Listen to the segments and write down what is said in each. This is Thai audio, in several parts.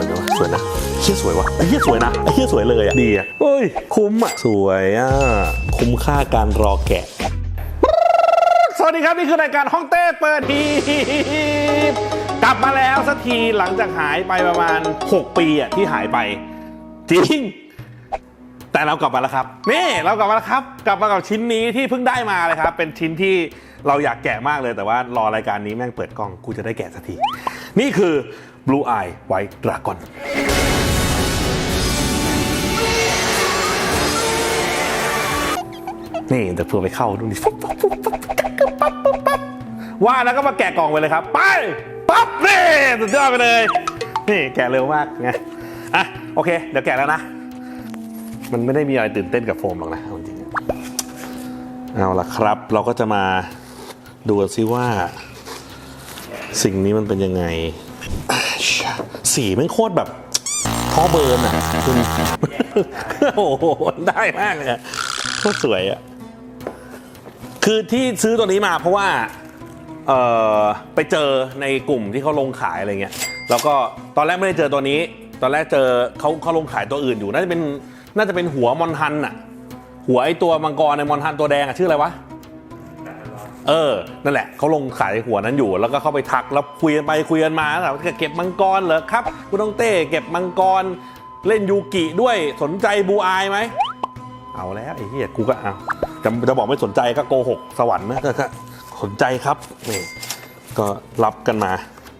วยไหมวะสวยนะเฮียสวยวะไอ้เฮียสวยนะไอ้เฮียสวยเลยอะดีอะเฮ้ยคุ้มอะสวยอะคุ้มค่าการรอแกะ สวัสดีครับ นี่คือรายการห้องเต้เปิดทีปกลับมาแล้วสักทีหลังจากหายไปประมาณ 6 ปีอะที่หายไป จริงแต่เรากลับมาแล้วครับนี่เรากลับมาแล้วครับ กลับมากับชิ้นนี้ที่เพิ่งได้มาเลยครับ เป็นชิ้นที่เราอยากแกะมากเลยแต่ว่ารอรายการนี้แม่งเปิดกล้องกูจะได้แกะสักที นี่คือ Blue Eye White Dragon นี่เดี๋ยวเพื่อไปเข้าดูนี่ว่าแล้วก็มาแกะกล่องไปเลยครับ ไป ปั๊บนี่สุดยอดไปเลย นี่แกะเร็วมากไงอะโอเค เดี๋ยวแกะแล้วนะ มันไม่ได้มีอะไรตื่นเต้นกับโฟมหรอกนะจริงๆเอาละครับ เราก็จะมาดูซิว่า สิ่งนี้มันเป็นยังไง สีมันโคตรแบบท้อเบิร์นอะคุณโอ้โหได้มากเลยโคตรสวยอะคือที่ซื้อตัวนี้มาเพราะว่าเอ่อไปเจอในกลุ่มที่เขาลงขายอะไรเงี้ยแล้วก็ตอนแรกไม่ได้เจอตัวนี้ ตอนแรกเจอเขาเขาลงขายตัวอื่นอยู่น่าจะเป็นน่าจะเป็นหัวมอนฮันอะหัวไอตัวมังกรในมอนฮันตัวแดงอะชื่ออะไรวะ เออ นั่นแหละเขาลงขายหัวนั้นอยู่ แล้วก็เข้าไปทักแล้วคุยกันไปคุยกันมาแล้วเก็บมังกรเหรอครับคุณต้องเต้เก็บมังกรเล่นยูกิด้วยสนใจบูอายไหมเอาแล้วไอ้เหี้ยกูก็เอาจะจะบอกไม่สนใจก็โกหกสวรรค์นะก็สนใจครับนี่ก็รับกันมา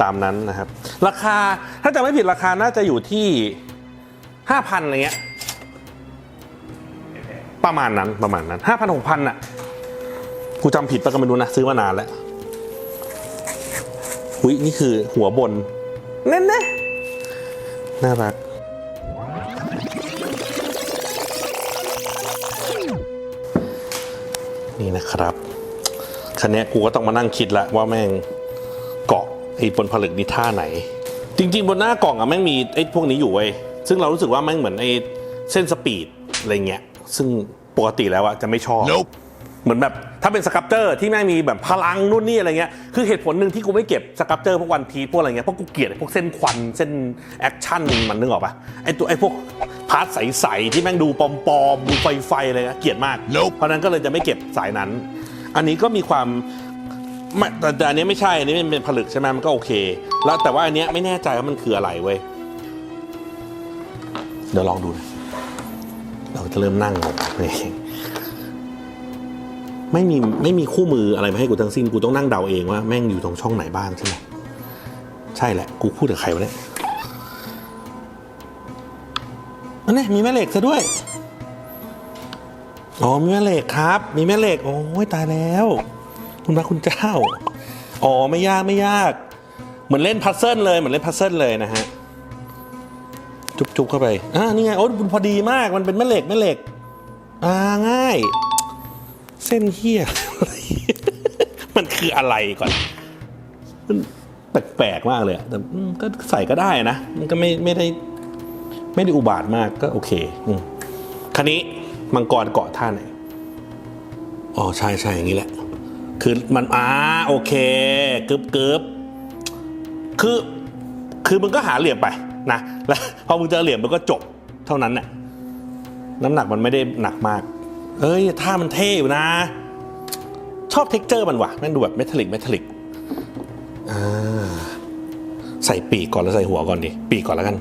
ตามนั้นนะครับ ราคาถ้าจะไม่ผิดราคาน่าจะอยู่ที่ห้าพันอะไรเงี้ยประมาณนั้นประมาณนั้นห้าพันหกพันอะ กูจำผิดปะก็ไม่รู้นะ ซื้อมานานแล้วอุ้ยนี่คือหัวบนเน่นนะน่ารัก นี่นะครับคันนี้ยกูก็ต้องมานั่งคิดละว่าแม่งเกาะไอ้บนผลึกนี่ท่าไหน จริง ๆ บนหน้ากล่องอะแม่งมีไอ้พวกนี้อยู่เว้ยซึ่งเรารู้สึกว่าแม่งเหมือนไอ้เส้นสปีดอะไรเงี้ย ซึ่งปกติแล้วอะจะไม่ชอบเหมือนแบบ ถ้าเป็นสครับเจอร์ที่แม่งมีแบบพลังนู่นนี่อะไรเงี้ยคือเหตุผลหนึ่งที่กูไม่เก็บสครับเจอร์พวกวันพีพวกอะไรเงี้ยเพราะกูเกลียดไอ้พวกเส้นควันเส้นแอคชั่นมันนึกออกปะไอ้ตัวไอ้พวกพาร์ทใสๆที่แม่งดูปลอมๆดูไฟๆอะไรเงี้ยเกลียดมากเพราะฉะนั้นก็เลยจะไม่เก็บสายนั้น อันนี้ก็มีความไม่แต่แต่อันนี้ไม่ใช่ อันนี้มันเป็นผลึกใช่ไหมมันก็โอเค แล้วแต่ว่าอันเนี้ยไม่แน่ใจว่ามันคืออะไรเว้ย เดี๋ยวลองดูนะเราจะเริ่มนั่งงงนี่ ไม่มีไม่มีคู่มืออะไรมาให้กูทั้งสิ้นกูต้องนั่งเดาเองว่าแม่งอยู่ตรงช่องไหนบ้างใช่ไหมใช่แหละกูพูดกับใครวะเนี่ยอันนี้มีแม่เหล็กซะด้วยอ๋อมีแม่เหล็กครับ มีแม่เหล็กโอ้ยตายแล้ว คุณพระคุณเจ้าอ๋อไม่ยากไม่ยากเหมือนเล่นพัซเซิลเลยเหมือนเล่นพัซเซิลเลยนะฮะจุบๆเข้าไปอ่านี่ไงโอ้พอดีมากมันเป็นแม่เหล็กแม่เหล็กอ่าง่าย เส้นเฮียมันคืออะไรก่อนมันแปลกๆมากเลยอะแต่อืมก็ใส่ก็ได้นะ มันก็ไม่ไม่ได้ ไม่ได้อุบาทมากก็โอเค อืมคันนี้มังกรเกาะท่าไหนอ๋อใช่ใช่อย่างนี้แหละ คือมันอ่าโอเคกึบกึบคือคือมึงก็หาเหลี่ยมไปนะแล้วพอมึงเจอเหลี่ยมมันก็จบเท่านั้นน่ะน้ำหนักมันไม่ได้หนักมาก เอ้ยท่ามันเท่อยู่นะ ชอบเท็กเจอร์มันว่ะแม่งดูแบบเมทัลลิกเมทัลลิกใส่ปีกก่อนแล้วใส่หัวก่อนดิปีกก่อนแล้วกัน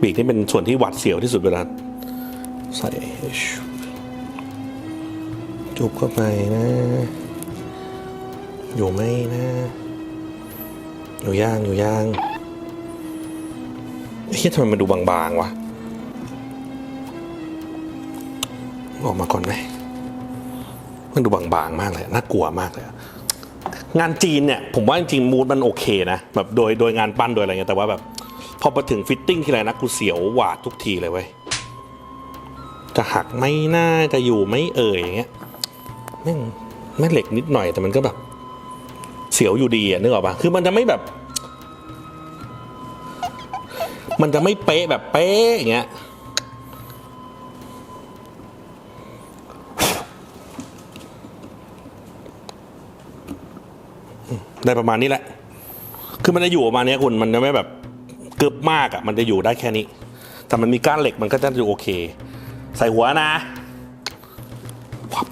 ปีกนี่เป็นส่วนที่หวัดเสียวที่สุดเวลาใส่จุบเข้าไปนะ อยู่ไหมนะ อยู่ย่างอยู่ย่างเฮ้ยทำไมมันดูบางๆวะ ออกมาก่อนไหมมันดูบางๆมากเลยน่ากลัวมากเลยงานจีนเนี่ยผมว่าจริงๆมูดมันโอเคนะแบบโดยโดยงานปั้นโดยอะไรเงี้ยแต่ว่าแบบพอมาถึงฟิตติ้งทีไรนะกูเสียวหวาดทุกทีเลยเว้ยจะหักไม่น่าจะอยู่ไม่เอ่ยอย่างเงี้ยแม่งแม่เหล็กนิดหน่อยแต่มันก็แบบ เสียวอยู่ดีอะนึกออกปะคือมันจะไม่แบบ มันจะไม่เป๊ะแบบเป๊ะอย่างเงี้ย ได้ประมาณนี้แหละ คือมันจะอยู่ประมาณนี้คุณ มันจะไม่แบบกึบมากอะมันจะอยู่ได้แค่นี้ แต่มันมีก้านเหล็กมันก็จะดูโอเค ใส่หัวนะวับ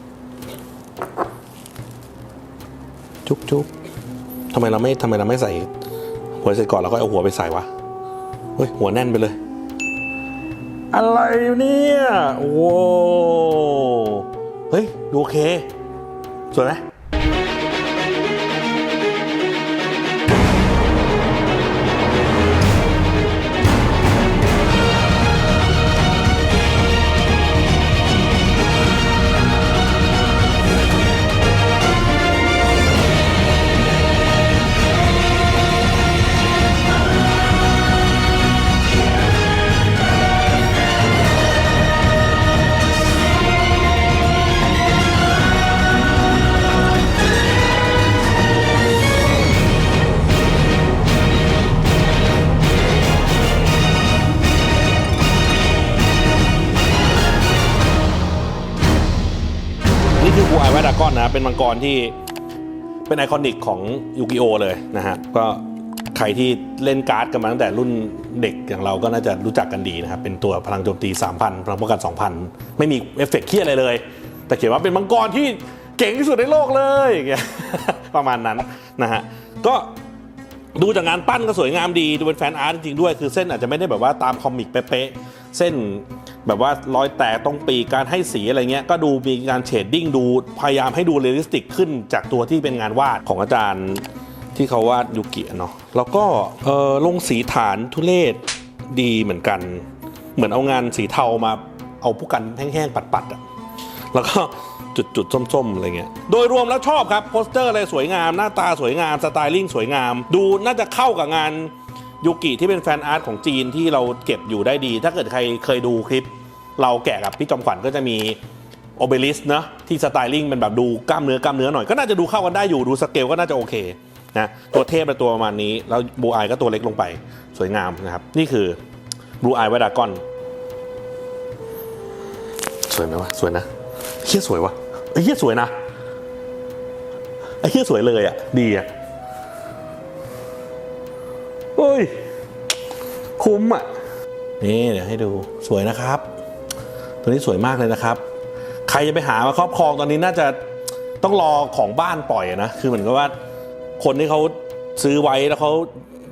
จุ๊บจุ๊บทำไมเราไม่ทำไมเราไม่ใส่ หัวเสร็จก่อนแล้วก็เอาหัวไปใส่วะ เฮ้ย หัวแน่นไปเลย อะไรเนี่ย โอ้เฮ้ย ดูโอเค สวยไหม นะเป็นมังกรที่เป็นไอคอนิกของยูกิโอเลยนะฮะก็ใครที่เล่นการ์ดกันมาตั้งแต่รุ่นเด็กอย่างเราก็น่าจะรู้จักกันดีนะครับ เป็นตัวพลังโจมตี 3,000 พลังป้องกัน 2,000 ไม่มีเอฟเฟกต์เคียอะไรเลย แต่เขียนว่าเป็นมังกรที่เก่งที่สุดในโลกเลยอย่างเงี้ยประมาณนั้นนะฮะก็ดูจากงานปั้นก็สวยงามดี ดูเป็นแฟนอาร์ตจริงๆด้วย คือเส้นอาจจะไม่ได้แบบว่าตามคอมิกเป๊ะๆเส้น แบบว่ารอยแตกตรงปีกการให้สีอะไรเงี้ยก็ดูมีการเชดดิ้งดูพยายามให้ดูเรียลลิสติกขึ้นจากตัวที่เป็นงานวาดของอาจารย์ที่เขาวาดยูกิอะเนาะแล้วก็เออลงสีฐานทุเลศดีเหมือนกัน เหมือนเอางานสีเทามาเอาผู้กันแห้งๆปัดๆอะแล้วก็จุดๆส้มๆอะไรเงี้ย โดยรวมแล้วชอบครับโปสเตอร์อะไรสวยงาม หน้าตาสวยงาม สไตลิ่งสวยงาม ดูน่าจะเข้ากับงาน ยูกิที่เป็นแฟนอาร์ตของจีนที่เราเก็บอยู่ได้ดี ถ้าเกิดใครเคยดูคลิป เราแกะกับพี่จอมขวัญก็จะมีโอเบลิสเนะที่สไตลิ่งเป็นแบบดูกล้ามเนื้อกล้ามเนื้อหน่อยก็น่าจะดูเข้ากันได้อยู่ดูสเกลก็น่าจะโอเคนะตัวเทพเป็นตัวประมาณนี้ แล้วบูไอก็ตัวเล็กลงไปสวยงามนะครับ นี่คือบูไอวดากอนสวยไหมวะสวยนะเฮียสวยวะเฮียสวยนะเฮียสวยเลยอะดีอะ คุ้มอะ นี่เดี๋ยวให้ดูสวยนะครับ ตัวนี้สวยมากเลยนะครับ ใครจะไปหามาครอบครองตอนนี้น่าจะต้องรอของบ้านปล่อยนะ คือเหมือนกับว่าคนที่เขาซื้อไว้แล้วเขา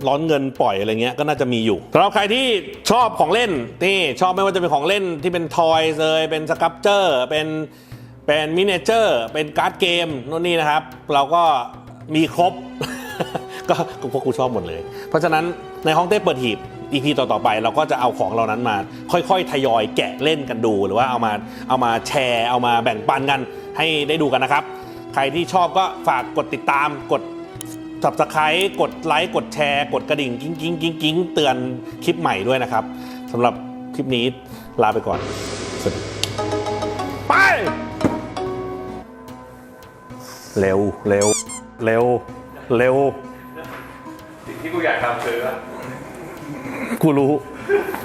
ร้อนเงินปล่อยอะไรเงี้ยก็น่าจะมีอยู่สำหรับใครที่ชอบของเล่นนี่ชอบไม่ว่าจะเป็นของเล่นที่เป็นทอยเลยเป็นสครับเจอร์เป็นเป็นมินิเจอร์เป็นการ์ดเกมนู่นนี่นะครับ เราก็มีครบ ก็พวกกูชอบหมดเลย เพราะฉะนั้นในห้องเต้เปิดหีบ EP ต่อๆไปเราก็จะเอาของเหล่านั้นมา ค่อยๆ ทยอยแกะเล่นกันดู หรือว่าเอามาเอามาแชร์เอามาแบ่งปันกันให้ได้ดูกันนะครับ ใครที่ชอบก็ฝากกดติดตามกดสับสไครต์กดไลค์กดแชร์ กดกระดิ่งกิ้งกิ้งกิ้งกิ้งเตือนคลิปใหม่ด้วยนะครับสำหรับคลิปนี้ลาไปก่อนสวัสดีไป เร็วเร็วเร็วเร็ว สิ่งที่กูอยากทำคือว่า กูรู้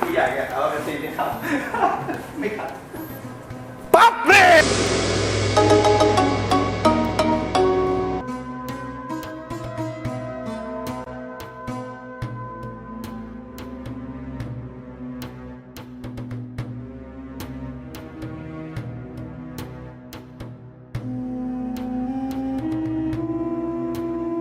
กูอยากเอาเป็นซีนที่ทำไม่ขัดปั๊บเร่